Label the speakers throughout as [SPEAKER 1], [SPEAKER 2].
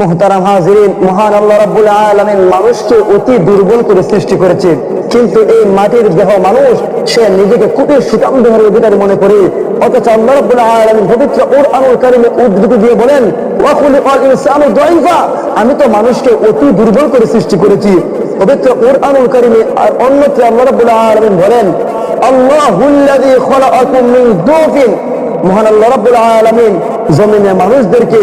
[SPEAKER 1] মুহতারাম হাজিরিন, মহান আল্লাহ মানুষকে অতি দুর্বল করে সৃষ্টি করেছে। কিন্তু এই মাটির দেহ মানুষ, সে নিজেকে খুবই সুতাম দেহের মনে করে। অথচ আল্লাহ পবিত্র উদ্ধৃতি দিয়ে বলেন আমি তো মানুষকে অতি দুর্বল করে সৃষ্টি করেছি। পবিত্র কোরআনুল কারীমে আর অন্যত্র আল্লাহ রাব্বুল আলামিন বলেন মহান আল্লাহ রাব্বুল আলামিন জমিনে মানুষদেরকে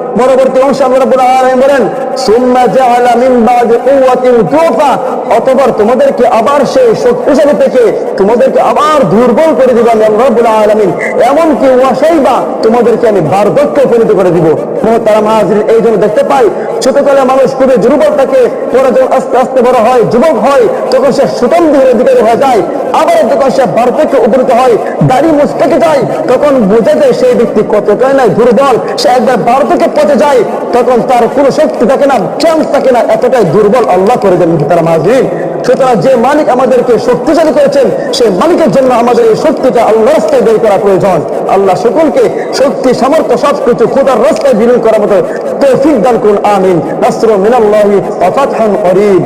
[SPEAKER 1] পরবর্তী অংশে আল্লাহ বলেন, সুম্মা তোমাদেরকে আবার সেই শক্তিশালী থেকে তোমাদেরকে আবার দুর্বল করে দিবেন আল্লাহ রাব্বুল আলামিন। এমন কি ওয়াসাইবা তোমাদেরকে আমি বার্ধক্য পরিণত করে দিব। মোহতারাম হাজির এই জন্য দেখতে পাই, ছোটকালে মানুষ খুবই দুর্বল থাকে, পরে যখন আস্তে আস্তে বড় হয়, যুবক হয়, তখন সে সুতম দেহের অধিকারী হয়ে যায়। আবার যখন সে বার্ধক্যে উপনীত হয়, দাড়ি মুস্তাকে যায়, তখন বোঝা যায় সেই ব্যক্তি কতটাই নাই দুর্বল, সে একবার বার্ধক্যে পথে যায় তখন তার কোনো শক্তি থাকে না চান্স থাকে না, এতটাই দুর্বল আল্লাহ করে দেন তারা মাহিন সুতরাং যে মালিক আমাদেরকে শক্তিশালী করেছেন সেই মালিকের জন্য আমাদের এই শক্তিটা আল্লাহ রাস্তায় বের করা প্রয়োজন। আল্লাহ সকলকে শক্তি, সামর্থ্য সবকিছু খোদার রাস্তায় বিলীন করার মতো তৌফিক দান করুন, আমিন। নাসরুম মিনাল্লাহি ওয়া ফাতহুন করিব